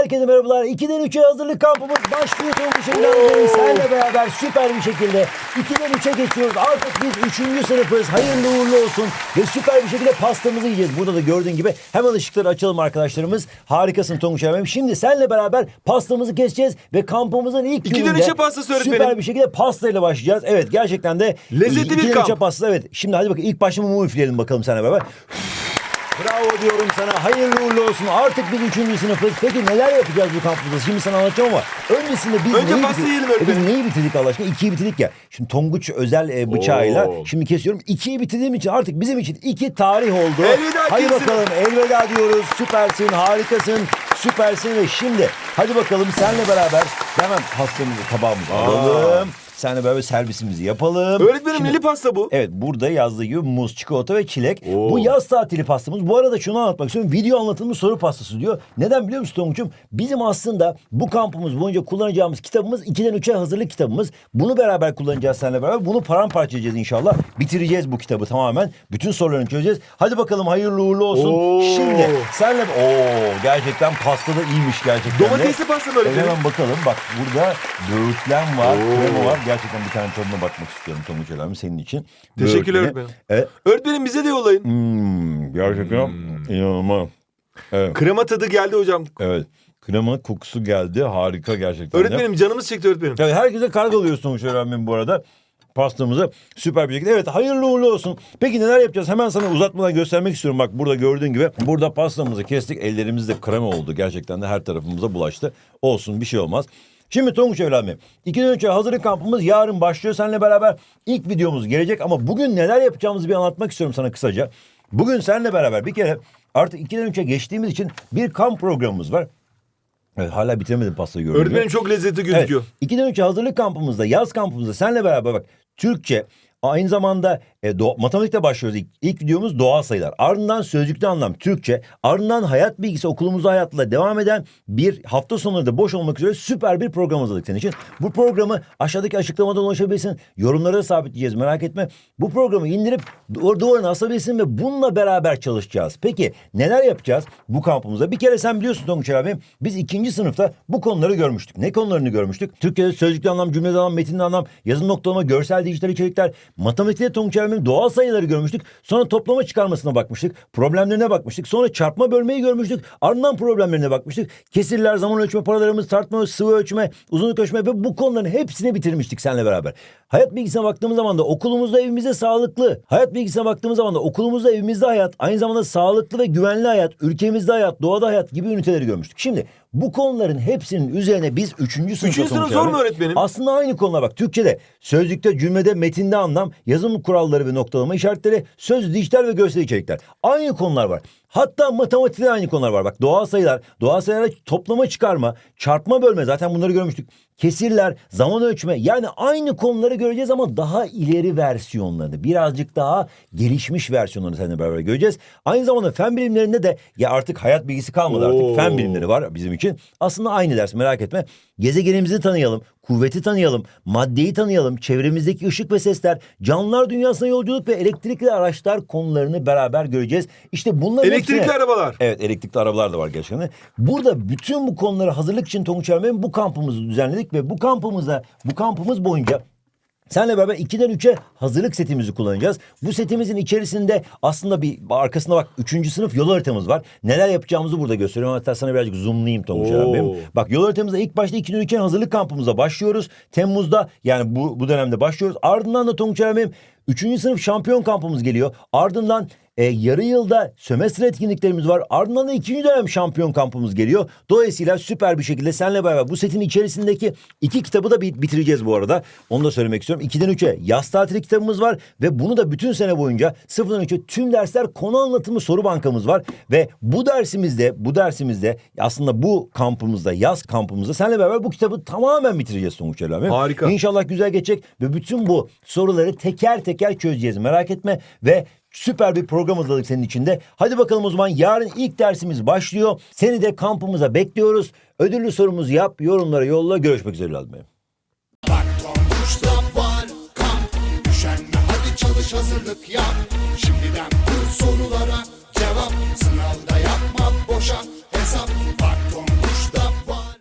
Herkese merhabalar. 2'den 3'e hazırlık kampımız başlıyor Tonguç evlatlarım. Senle beraber süper bir şekilde 2'den 3'e geçiyoruz. Artık biz 3. sınıfız. Hayırlı uğurlu olsun. Ve süper bir şekilde pastamızı yiyeceğiz. Burada da gördüğün gibi hemen ışıkları açalım arkadaşlarımız. Harikasın Tonguç evlatlarım. Şimdi senle beraber pastamızı keseceğiz. Ve kampımızın ilk 2'den gününde 3'e pastası öğretmenim. süper bir şekilde pastayla başlayacağız. Evet gerçekten de Lezzetli bir 2'den kamp. 3'e pasta. Evet. Şimdi hadi bakın ilk başta mumu üfleyelim bakalım seninle beraber. Bravo diyorum sana. Hayırlı uğurlu olsun. Artık biz üçüncü sınıfız. Peki neler yapacağız bu kampımızda? Şimdi sana anlatacağım ama öncesinde biz Önce neyi pasta yiyelim E biz öğretmenim. neyi bitirdik Allah aşkına? İkiyi bitirdik ya. Şimdi Tonguç özel e, bıçağıyla Oo. şimdi kesiyorum. İkiyi bitirdiğim için artık bizim için iki tarih oldu. Elveda Hadi kesin. bakalım elveda diyoruz. Süpersin, harikasın, süpersin ve şimdi hadi bakalım senle beraber hemen pastamızı tabağımıza alalım. Senle beraber servisimizi yapalım. Öğretmenim Şimdi- neli pasta bu? Evet burada yazdığı gibi muz, çikolata ve çilek. Oo. Bu yaz tatili pastamız. Bu arada şunu anlatmak istiyorum. Video anlatılmış soru pastası diyor. Neden biliyor musun Tonguç'um? Bizim aslında bu kampımız boyunca kullanacağımız kitabımız 2'den 3'e hazırlık kitabımız. Bunu beraber kullanacağız seninle beraber. Bunu paramparça edeceğiz inşallah. Bitireceğiz bu kitabı tamamen. Bütün sorularını çözeceğiz. Hadi bakalım hayırlı uğurlu olsun. Oo. Şimdi senle... Oo gerçekten pasta da iyiymiş gerçekten. Domatesli pasta mı Evet? Hemen bakalım. Bak burada böğürtlen var, Oo. krema var. Gerçekten bir tane tadına bakmak istiyorum Tonguç Elami senin için. Teşekkürler Böğürtleni. öğretmenim. Evet. Öğretmenim bize de yollayın. Hmm, gerçekten inanılmaz. Evet, Krema tadı geldi hocam. evet. Krema kokusu geldi. Harika gerçekten. de. Öğretmenim canımız çekti öğretmenim. Evet, herkese kargoluyoruz Tonguç Elami bu arada. Pastamızı süper bir şekilde. Evet hayırlı uğurlu olsun. Peki neler yapacağız? Hemen sana uzatmadan göstermek istiyorum. Bak burada gördüğün gibi burada pastamızı kestik. Ellerimiz de krema oldu. Gerçekten de her tarafımıza bulaştı. Olsun bir şey olmaz. Şimdi Tonguç evladım. İki önce hazırlık kampımız yarın başlıyor. Seninle beraber ilk videomuz gelecek. Ama bugün neler yapacağımızı bir anlatmak istiyorum sana kısaca. Bugün seninle beraber bir kere artık ikiden üçe geçtiğimiz için bir kamp programımız var. Evet hala bitiremedim pastayı gördüğün gibi. Öğretmenim çok lezzetli gözüküyor. Evet. İkiden önce hazırlık kampımızda, yaz kampımızda senle beraber bak Türkçe, aynı zamanda e, do- matematikte başlıyoruz. İlk, ilk videomuz doğal sayılar. Ardından sözlükte anlam Türkçe. Ardından hayat bilgisi okulumuzda hayatla devam eden bir hafta sonları da boş olmak üzere süper bir program hazırladık senin için. Bu programı aşağıdaki açıklamadan ulaşabilirsin. Yorumlara da sabitleyeceğiz merak etme. Bu programı indirip du- duvarına asabilirsin ve bununla beraber çalışacağız. Peki neler yapacağız bu kampımızda? Bir kere sen biliyorsun Tonguç abi biz ikinci sınıfta bu konuları görmüştük. Ne konularını görmüştük? Türkçe'de sözlükte anlam, cümlede anlam, metinde anlam, yazım noktalama, görsel dijital içerikler, matematikte Tonguç abimin doğal sayıları görmüştük. Sonra toplama çıkarmasına bakmıştık. Problemlerine bakmıştık. Sonra çarpma bölmeyi görmüştük. Ardından problemlerine bakmıştık. Kesirler, zaman ölçme, paralarımız, tartma, sıvı ölçme, uzunluk ölçme ve bu konuların hepsini bitirmiştik seninle beraber. Hayat bilgisine baktığımız zaman da okulumuzda evimizde sağlıklı. Hayat bilgisine baktığımız zaman da okulumuzda evimizde hayat, aynı zamanda sağlıklı ve güvenli hayat, ülkemizde hayat, doğada hayat gibi üniteleri görmüştük. Şimdi bu konuların hepsinin üzerine biz 3. sınıfta Üçüncü sınıf zor mu öğretmenim? Aslında aynı konular bak. Türkçe'de, sözlükte, cümlede, metinde anlam, yazım kuralları ve noktalama işaretleri, söz, dijital ve görsel içerikler. Aynı konular var. Hatta matematikte aynı konular var. Bak doğal sayılar, doğal sayılara toplama çıkarma, çarpma bölme zaten bunları görmüştük. Kesirler, zaman ölçme yani aynı konuları göreceğiz ama daha ileri versiyonlarını, birazcık daha gelişmiş versiyonlarını seninle beraber göreceğiz. Aynı zamanda fen bilimlerinde de ya artık hayat bilgisi kalmadı artık Oo. fen bilimleri var bizim için. Aslında aynı ders merak etme. Gezegenimizi tanıyalım, kuvveti tanıyalım, maddeyi tanıyalım, çevremizdeki ışık ve sesler, canlılar dünyasına yolculuk ve elektrikli araçlar konularını beraber göreceğiz. İşte bunların Elektrikli hepsine- arabalar. Evet elektrikli arabalar da var gerçekten. Burada bütün bu konuları hazırlık için Tonguç Ermen'in bu kampımızı düzenledik ve bu kampımızda bu kampımız boyunca Senle beraber 2'den 3'e hazırlık setimizi kullanacağız. Bu setimizin içerisinde aslında bir arkasında bak 3. sınıf yol haritamız var. Neler yapacağımızı burada gösteriyorum. Hatta sana birazcık zoomlayayım Tonguç Oo. Ermen. Bak yol haritamızda ilk başta 2'den 3'e hazırlık kampımıza başlıyoruz. Temmuz'da yani bu, bu dönemde başlıyoruz. Ardından da Tonguç Ermen 3. sınıf şampiyon kampımız geliyor. Ardından e, yarı yılda sömestr etkinliklerimiz var. Ardından da ikinci dönem şampiyon kampımız geliyor. Dolayısıyla süper bir şekilde seninle beraber bu setin içerisindeki iki kitabı da bit- bitireceğiz bu arada. Onu da söylemek istiyorum. 2'den 3'e yaz tatili kitabımız var ve bunu da bütün sene boyunca 0'dan 3'e tüm dersler konu anlatımı soru bankamız var ve bu dersimizde bu dersimizde aslında bu kampımızda yaz kampımızda seninle beraber bu kitabı tamamen bitireceğiz Tonguç Elami. Harika. İnşallah güzel geçecek ve bütün bu soruları teker teker çözeceğiz. Merak etme ve süper bir program hazırladık senin içinde. Hadi bakalım o zaman yarın ilk dersimiz başlıyor. Seni de kampımıza bekliyoruz. Ödüllü sorumuzu yap, yorumlara yolla. Görüşmek üzere Lazım Bey. Bak var kamp Üşenme hadi çalış hazırlık yap Şimdiden